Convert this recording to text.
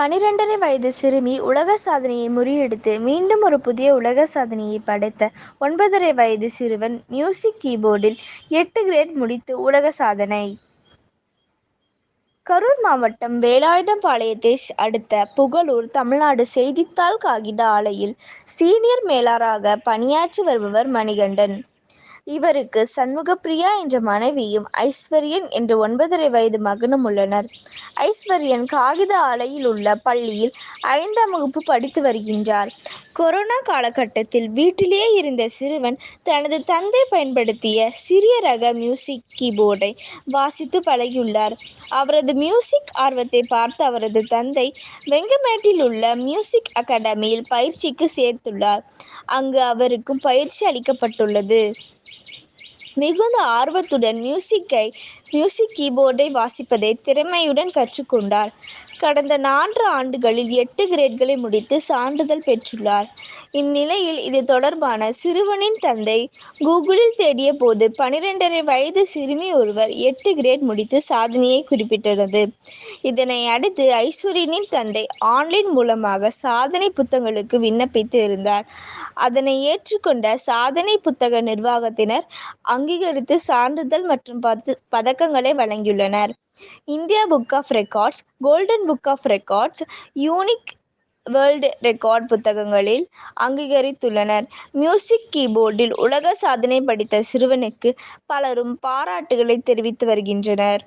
பனிரெண்டரை வயது சிறுமி உலக சாதனையை முறியடித்து மீண்டும் ஒரு புதிய உலக சாதனையை படைத்த ஒன்பதரை வயது சிறுவன் மியூசிக் கீபோர்டில் எட்டு கிரேட் முடித்து உலக சாதனை. கரூர் மாவட்டம் வேலாயுதம்பாளையத்தை அடுத்த புகழூர் தமிழ்நாடு செய்தித்தாள் காகித ஆலையில் சீனியர் மேலாராக பணியாற்றி வருபவர் மணிகண்டன். இவருக்கு சண்முகப்பிரியா என்ற மனைவியும் ஐஸ்வர்யன் என்ற ஒன்பதரை வயது மகனும் உள்ளனர். ஐஸ்வர்யன் காகித ஆலையில் உள்ள பள்ளியில் ஐந்தாம் வகுப்பு படித்து வருகின்றார். கொரோனா காலகட்டத்தில் வீட்டிலேயே இருந்த சிறுவன் தனது தந்தை பயன்படுத்திய சிறிய ரக மியூசிக் கீபோர்டை வாசித்து பழகியுள்ளார். அவரது மியூசிக் ஆர்வத்தை பார்த்த அவரது தந்தை வெங்கமேட்டில் உள்ள மியூசிக் அகாடமியில் பயிற்சிக்கு சேர்த்துள்ளார். அங்கு அவருக்கும் பயிற்சி அளிக்கப்பட்டுள்ளது. மிகுந்த ஆர்வத்துடன் மியூசிக்கை மியூசிக் கீபோர்டை வாசிப்பதை திறமையுடன் கற்றுக்கொண்டார் கடந்த நான்கு ஆண்டுகளில் எட்டு கிரேட்களை முடித்து சான்றிதழ் பெற்றுள்ளார். இந்நிலையில் இது தொடர்பான சிறுவனின் தந்தை கூகுளில் தேடிய போது பனிரெண்டரை வயது சிறுமி ஒருவர் எட்டு கிரேட் முடித்து சாதனையை குறிப்பிட்டுள்ளது இதனை அடுத்து ஐஸ்வர்யனின் தந்தை ஆன்லைன் மூலமாக சாதனை புத்தகங்களுக்கு விண்ணப்பித்து இருந்தார். அதனை ஏற்றுக்கொண்ட சாதனை புத்தக நிர்வாகத்தினர் அங்கீகரித்து சான்றிதழ் மற்றும் பதக்கங்களை வழங்கியுள்ளனர். India book of records golden book of records unique world record புத்தகங்களில் அங்கீகரித்துள்ளனர். மியூசிக் கீபோர்டில் உலக சாதனை படைத்த சிறுவனுக்கு பலரும் பாராட்டுகளை தெரிவித்து வருகின்றனர்.